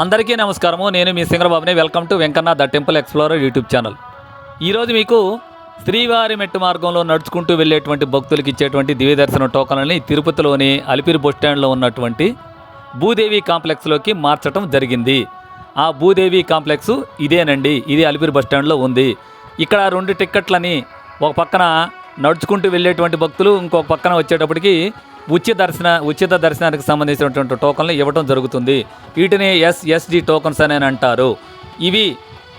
అందరికీ నమస్కారము. నేను మీ సింగరబాబుని. Welcome to Venkanna the temple explorer YouTube channel. ఈరోజు మీకు శ్రీవారి మెట్టు మార్గంలో నడుచుకుంటూ వెళ్ళేటువంటి భక్తులకు ఇచ్చేటువంటి దివ్య దర్శన టోకన్లని తిరుపతిలోని అలిపిరి బస్ స్టాండ్లో ఉన్నటువంటి భూదేవి కాంప్లెక్స్లోకి మార్చడం జరిగింది. ఆ భూదేవి కాంప్లెక్స్ ఇదేనండి. ఇది అలిపిరి బస్ స్టాండ్లో ఉంది. ఇక్కడ రెండు టిక్కెట్లని ఒక పక్కన నడుచుకుంటూ వెళ్ళేటువంటి భక్తులు ఇంకొక పక్కన వచ్చేటప్పటికి ఉచిత దర్శన ఉచిత దర్శనానికి సంబంధించినటువంటి టోకన్లు ఇవ్వడం జరుగుతుంది. వీటిని ఎస్ఎస్డి టోకన్స్ అని అంటారు. ఇవి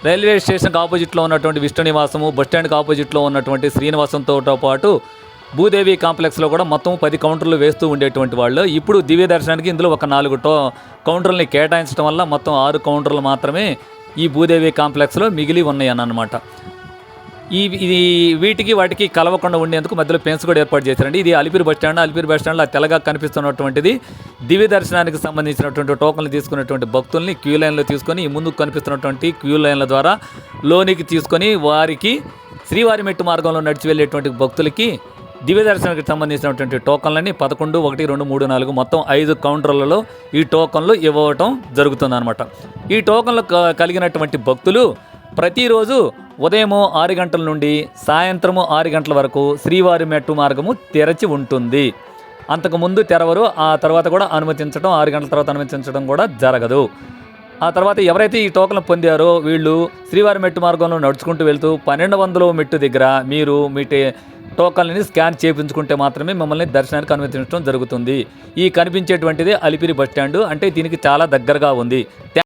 రైల్వే స్టేషన్కి ఆపోజిట్లో ఉన్నటువంటి విష్ణు నివాసము బస్ స్టాండ్కి ఆపోజిట్లో ఉన్నటువంటి శ్రీనివాసంతో పాటు భూదేవి కాంప్లెక్స్లో కూడా మొత్తం పది కౌంటర్లు వేస్తూ ఉండేటువంటి వాళ్ళు. ఇప్పుడు దివ్య దర్శనానికి ఇందులో ఒక నాలుగు టో కౌంటర్లని కేటాయించడం వల్ల మొత్తం ఆరు కౌంటర్లు మాత్రమే ఈ భూదేవి కాంప్లెక్స్లో మిగిలి ఉన్నాయి అన్నమాట ఈ ఇది వీటికి వాటికి కలవకుండా ఉండేందుకు మధ్యలో పెన్స్ కూడా ఏర్పాటు చేశారండి. ఇది Alipiri bus stand Alipiri bus స్టాండ్లో తెల్లగా కనిపిస్తున్నటువంటిది. దివ్య దర్శనానికి సంబంధించినటువంటి టోకన్లు తీసుకున్నటువంటి భక్తుల్ని క్యూ లైన్లో తీసుకొని ముందుకు కనిపిస్తున్నటువంటి క్యూ లైన్ల ద్వారా లోనికి తీసుకొని వారికి శ్రీవారి మెట్టు మార్గంలో నడిచి వెళ్ళేటువంటి భక్తులకి దివ్య దర్శనానికి సంబంధించినటువంటి టోకన్లని పదకొండు ఒకటి రెండు మూడు నాలుగు మొత్తం ఐదు కౌంటర్లలో ఈ టోకన్లు ఇవ్వటం జరుగుతుందన్నమాట. ఈ టోకన్లు క- కలిగినటువంటి భక్తులు ప్రతిరోజు ఉదయము ఆరు గంటల నుండి సాయంత్రము ఆరు గంటల వరకు శ్రీవారి మెట్టు మార్గము తెరచి ఉంటుంది. అంతకుముందు తెరవరు ఆ తర్వాత కూడా అనుమతించడం ఆరు గంటల తర్వాత అనుమతించడం కూడా జరగదు. ఆ తర్వాత ఎవరైతే ఈ టోకన్లు పొందారో వీళ్ళు శ్రీవారి మెట్టు మార్గంలో నడుచుకుంటూ వెళ్తూ పన్నెండు వందల మెట్టు దగ్గర మీరు మీ టోకల్ని టోకన్లని స్కాన్ చేయించుకుంటే మాత్రమే మిమ్మల్ని దర్శనానికి అనుమతించడం జరుగుతుంది. ఈ కనిపించేటువంటిది అలిపిరి బస్ స్టాండ్ అంటే దీనికి చాలా దగ్గరగా ఉంది.